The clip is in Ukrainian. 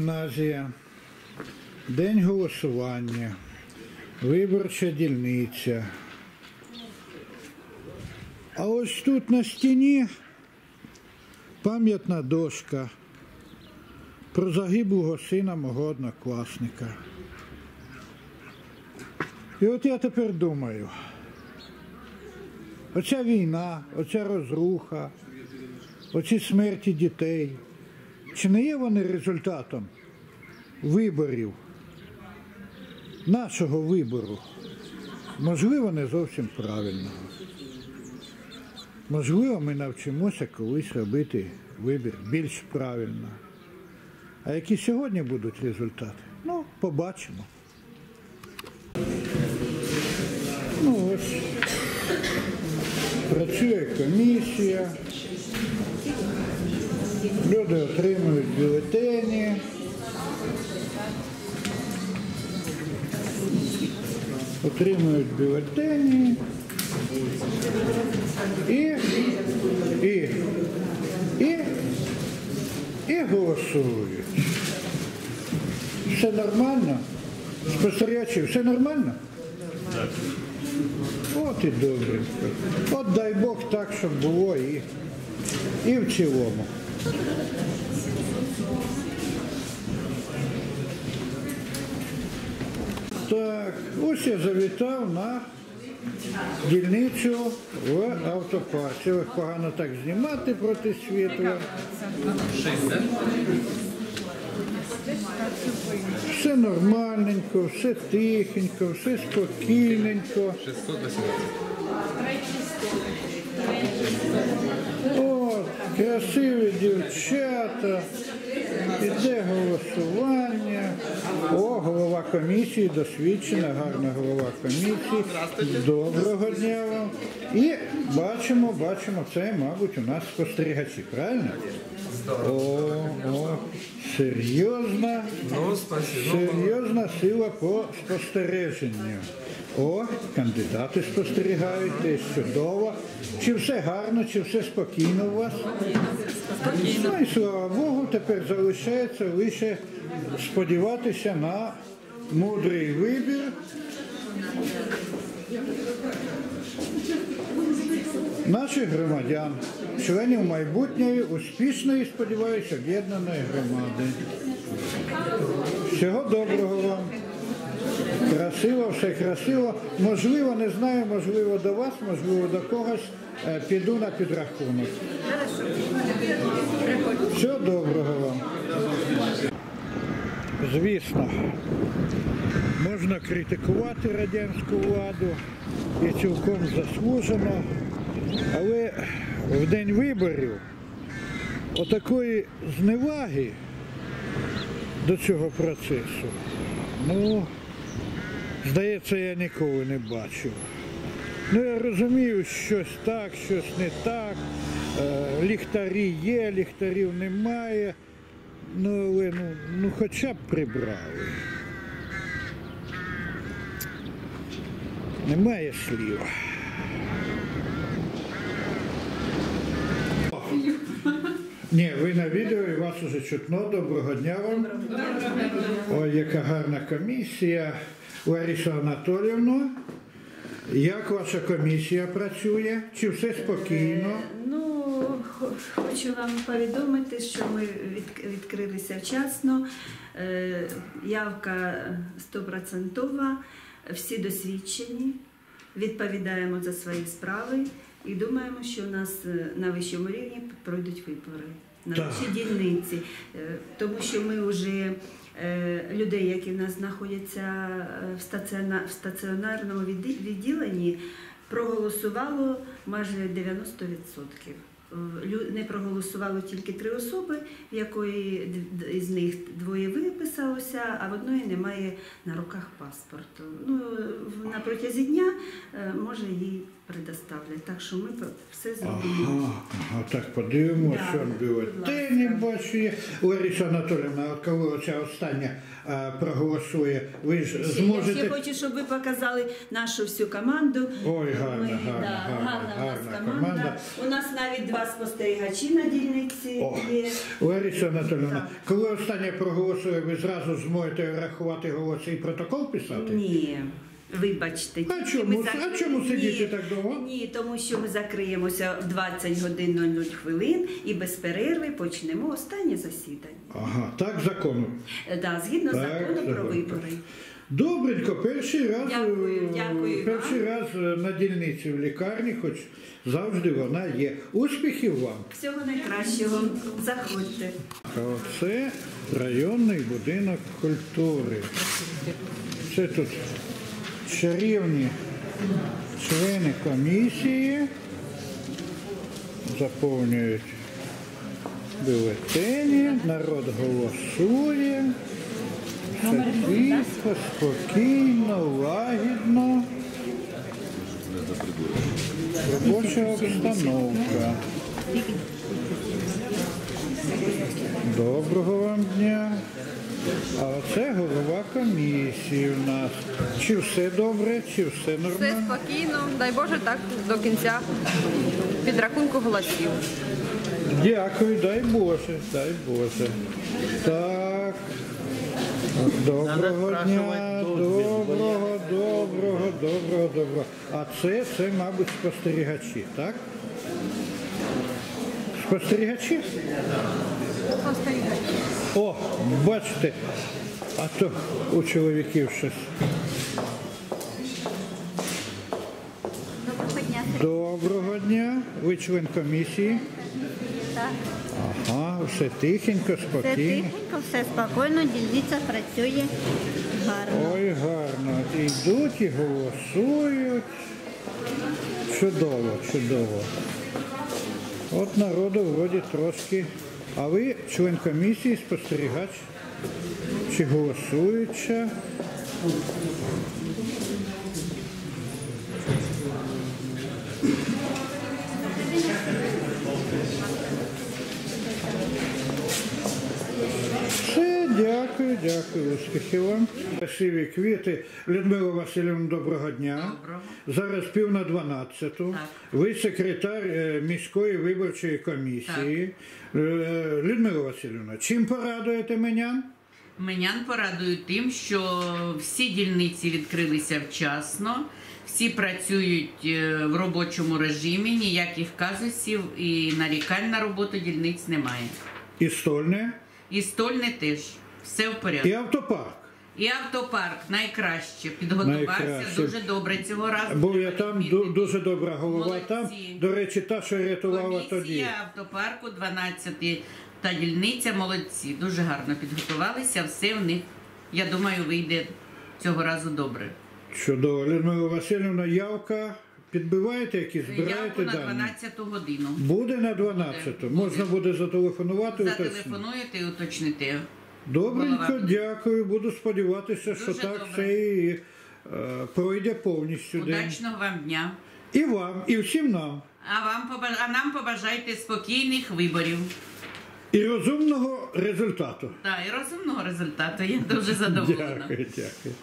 Гімназія, день голосування, виборча дільниця. А ось тут на стіні пам'ятна дошка про загиблого сина мого однокласника. І от я тепер думаю, оця війна, оця розруха, оці смерті дітей, чи не є вони результатом виборів, нашого вибору? Можливо, не зовсім правильного. Можливо, ми навчимося колись робити вибір більш правильно. А які сьогодні будуть результати? Ну, побачимо. Ну ось. Працює комісія. Люди отримують бюлетені. Отримують бюлетені. І, і, і, і голосують. Все нормально? Спостерігачі, все нормально? От і добре. От дай Бог так, щоб було і, і в цілому. Так, ось я завітав на дільницю в автопарці. Погано так знімати проти світла. Все нормальненько, все тихенько, все спокійненько. 618. О, красиві дівчата. Іде голосування. О, голова комісії, досвідчена, гарна голова комісії. Доброго дня вам. І бачимо, бачимо, це, мабуть, у нас спостерігачі, правильно? О, серйозна, Ну, серйозна сила по спостереженню. О, кандидати спостерігають, десь чудово. Чи все гарно, чи все спокійно у вас? Ну і слава Богу, тепер залишається лише сподіватися на мудрий вибір. Наших громадян, членів майбутньої, успішної, сподіваюся, об'єднаної громади. Всього доброго вам. Красиво, все красиво. Можливо, не знаю, можливо, до вас, можливо, до когось. Е, Піду на підрахунок. Всього доброго вам. Звісно, можна критикувати радянську владу і цілком заслужено, але в день виборів отакої зневаги до цього процесу, ну, здається, я ніколи не бачив. Ну, я розумію, щось так, щось не так. Е, ліхтарі є, ліхтарів немає. Ну, але ну, ну хоча б прибрали. Немає слів. Ні, ви на відео і вас уже чутно. Доброго дня вам. Ой, яка гарна комісія. Лариса Анатоліївна, як ваша комісія працює? Чи все спокійно? Хочу вам повідомити, що ми від- відкрилися вчасно. Е, Явка стопроцентова, всі досвідчені, відповідаємо за свої справи. І думаємо, що у нас е, на вищому рівні пройдуть вибори. На нашій дільниці, Е, тому що ми вже людей, які в нас знаходяться в стаціонарному відділенні, проголосувало майже 90%. Е, Не проголосувало тільки три особи, в якої із них двоє виписалося, а в одної немає на руках паспорту. Ну, на протязі дня е, може їй предоставлять. Так що ми все зробимо. Ага, ага, так подивимося, Да, що було. будь Ти не бачу. є. Лариса Анатоліївна, от коли оця остання проголосує, ви ж Ще, Я ще зможете. хочу, щоб ви показали нашу всю команду. Ой, гарна, Ми- гарна, да, гарна, гарна у нас гарна команда. команда. У нас навіть два спостерігачі на дільниці О. є. Лариса Анатоліївна, коли остання проголосує, ви зразу зможете рахувати голоси і протокол писати? Ні. Вибачте, А чому? ми А чому сидіти Ні. так довго? Ні, тому що ми закриємося в 20 годин 00 хвилин і без перерви почнемо останнє засідання. Ага, так закону. Е, Да, згідно Так, закону про законно. вибори. Добренько, перший раз, Дякую, е, дякую перший вам. раз е, на дільниці в лікарні, хоч завжди вона є. Успіхів вам! Всього найкращого. Заходьте. А Оце районний будинок культури. Це тут чарівні члени комісії заповнюють бюлетені, народ голосує. Все тихо, спокійно, лагідно. Робоча обстановка. Доброго вам дня. А оце голова комісії у нас. Чи все добре, чи все нормально? Все спокійно, дай Боже, так до кінця підрахунку голосів. Дякую, дай Боже, дай Боже. Так. Доброго дня, доброго, доброго, доброго, доброго. А це, це, мабуть, спостерігачі, так? Спостерігачі? О, бачите, а то у чоловіків щось. Доброго дня. Доброго дня. Ви член комісії. Так. Ага, все тихенько, Все спокійно. тихенько, все спокійно, дільниця працює гарно. Ой, гарно. Йдуть і голосують. Чудово, чудово. От народу вроді трошки. А ви член комісії, спостерігач? Чи голосуюча? Дякую, дякую, успіхів вам. Красиві квіти. Людмила Васильівна, доброго дня. Доброго. Зараз пів на дванадцяту. Так. Ви секретар е, міської виборчої комісії. Е, Людмила Васильівна, чим порадуєте мене? Менян порадують тим, що всі дільниці відкрилися вчасно, всі працюють е, в робочому режимі, ніяких казусів і нарікань на роботу дільниць немає. І стольне, І стольне теж все в порядку. і автопарк. І автопарк найкраще підготувався Найкраще. дуже добре цього разу. Був я там ду- дуже добра голова. Молодці. Там, до речі, та, що рятувала тоді. Автопарку 12 та дільниця молодці. Дуже гарно підготувалися. Все в них, я думаю, вийде цього разу добре. Чудово. Людмила Васильівна, явка. Підбиваєте якісь, Явку збираєте на дані? 12 годину. Буде на 12. Буде. Можна буде зателефонувати. уточнити. Зателефонуєте і уточните. Добренько, дякую. Буду сподіватися, що Дуже так добре. все і е, пройде повністю день. Удачного вам дня. І вам, і всім нам. А вам поба- а нам побажайте спокійних виборів. І розумного результату. Та і розумного результату. Я дуже задоволена. Дякую, дякую.